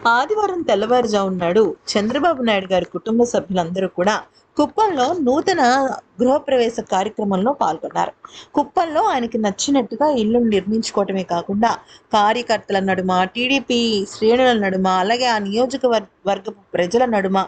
ఆదివారం తెల్లవారుజామున నాడు చంద్రబాబు నాయుడు గారి కుటుంబ సభ్యులందరూ కూడా కుప్పంలో నూతన గృహప్రవేశ కార్యక్రమంలో పాల్గొన్నారు. కుప్పంలో ఆయనకి నచ్చినట్టుగా ఇల్లు నిర్మించుకోవటమే కాకుండా కార్యకర్తల నడుమ టీడీపీ శ్రేణుల నడుమ అలాగే ఆ నియోజకవర్గ వర్గపు ప్రజల నడుమ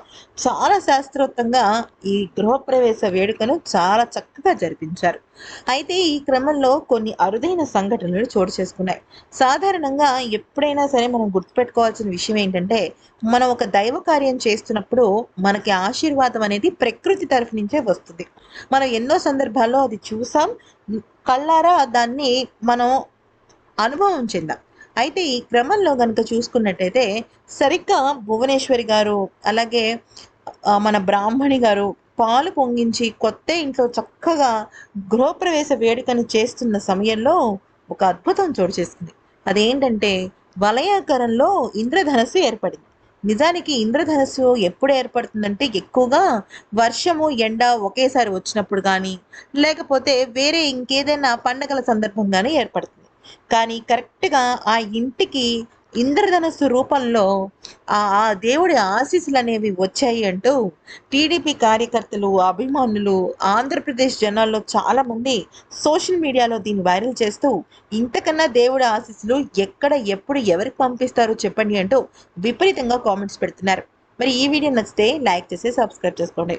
చాలా శాస్త్రోక్తంగా ఈ గృహప్రవేశ వేడుకను చాలా చక్కగా జరిపించారు. అయితే ఈ క్రమంలో కొన్ని అరుదైన సంఘటనలు చోటు చేసుకున్నాయి. సాధారణంగా ఎప్పుడైనా సరే మనం గుర్తుపెట్టుకోవాల్సిన విషయం ఏంటంటే మనం ఒక దైవ కార్యం చేస్తున్నప్పుడు మనకి ఆశీర్వాదం అనేది ప్రకృతి తరఫు నుంచే వస్తుంది. మనం ఎన్నో సందర్భాల్లో అది చూసాం. కళ్ళారా దాన్ని మనం అనుభవం చెందాం. అయితే ఈ క్రమంలో కనుక చూసుకున్నట్టయితే సరిగ్గా భువనేశ్వరి గారు అలాగే మన బ్రాహ్మణి గారు పాలు పొంగించి కొత్త ఇంట్లో చక్కగా గృహప్రవేశ వేడుకను చేస్తున్న సమయంలో ఒక అద్భుతం చోటు చేసుకుంది. అదేంటంటే వలయాకారంలో ఇంద్రధనస్సు ఏర్పడింది. నిజానికి ఇంద్రధనస్సు ఎప్పుడు ఏర్పడుతుందంటే ఎక్కువగా వర్షము ఎండ ఒకేసారి వచ్చినప్పుడు కానీ లేకపోతే వేరే ఇంకేదైనా పండగల సందర్భం కానీ ఏర్పడుతుంది. కానీ కరెక్ట్గా ఆ ఇంటికి ఇంద్రధనస్సు రూపంలో ఆ ఆ దేవుడి ఆశీస్సులు అనేవి వచ్చాయి అంటూ టీడీపీ కార్యకర్తలు అభిమానులు ఆంధ్రప్రదేశ్ జనాల్లో చాలామంది సోషల్ మీడియాలో దీన్ని వైరల్ చేస్తూ ఇంతకన్నా దేవుడి ఆశీస్సులు ఎక్కడ ఎప్పుడు ఎవరికి పంపిస్తారో చెప్పండి అంటూ విపరీతంగా కామెంట్స్ పెడుతున్నారు. మరి ఈ వీడియో నచ్చితే లైక్ చేసి సబ్స్క్రైబ్ చేసుకోండి.